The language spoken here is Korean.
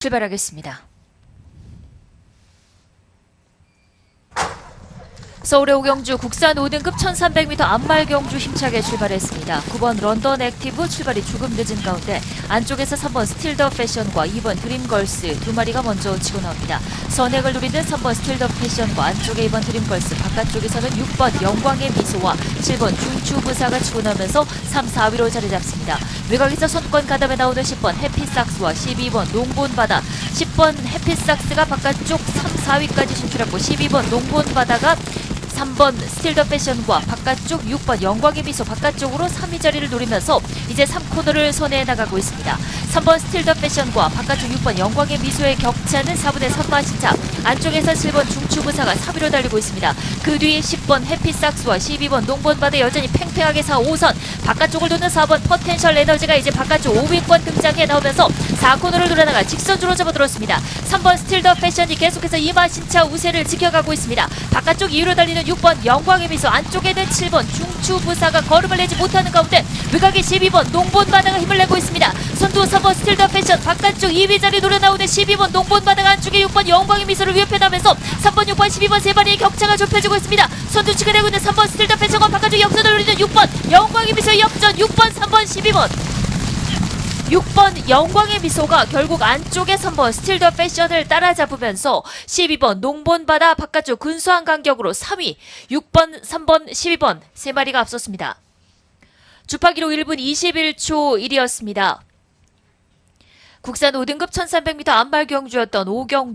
출발하겠습니다. 서울의 오경주 국산 5등급 1300m 안말 경주 힘차게 출발했습니다. 9번 런던 액티브 출발이 조금 늦은 가운데 안쪽에서 3번 스틸더 패션과 2번 드림걸스 두 마리가 먼저 치고 나옵니다. 선행을 누리는 3번 스틸더 패션과 안쪽에 2번 드림걸스 바깥쪽에서는 6번 영광의 미소와 7번 중추부사가 치고 나오면서 3, 4위로 자리 잡습니다. 외곽에서 선권 가담에 나오는 10번 해피삭스와 12번 농본바다 10번 해피삭스가 바깥쪽 3, 4위까지 진출했고 12번 농본바다가 3번 스틸더 패션과 바깥쪽 6번 영광의 미소 바깥쪽으로 3위 자리를 노리면서 이제 3코너를 선회해 나가고 있습니다. 3번 스틸더 패션과 바깥쪽 6번 영광의 미소의 격차는 4분의 3마 시차 안쪽에서 7번 중추부사가 3위로 달리고 있습니다. 그 뒤에 10번 해피삭스와 12번 농본바다 여전히 팽팽하게 4, 5선 바깥쪽을 도는 4번 퍼텐셜 에너지가 이제 바깥쪽 5위권 등장해 나오면서 4코너를 돌아나가 직선주로 접어들었습니다. 3번 스틸더 패션이 계속해서 이마 신차 우세를 지켜가고 있습니다. 바깥쪽 2위로 달리는 6번 영광의 미소 안쪽에는 7번 중추부사가 걸음을 내지 못하는 가운데 외곽에 12번 농본바다가 힘을 내고 있습니다. 선두 3번 스틸더 패션 바깥쪽 2위 자리 노려 나오는 12번 농본바다가 안쪽에 6번 영광의 미소를 위협해나면서 3번 6번 12번 세 마리의 격차가 좁혀지고 있습니다. 선두 측에 내고 있는 3번 스틸더 패션과 바깥쪽 역전을 노리는 6번 영광의 미소 역전 6번 3번 12번 6번 영광의 미소가 결국 안쪽에 3번 스틸더 패션을 따라잡으면서 12번 농본바다 바깥쪽 근소한 간격으로 3위 6번 3번 12번 세 마리가 앞섰습니다. 주파기로 1분 21초 1이었습니다. 국산 5등급 1300m 안발 경주였던 오경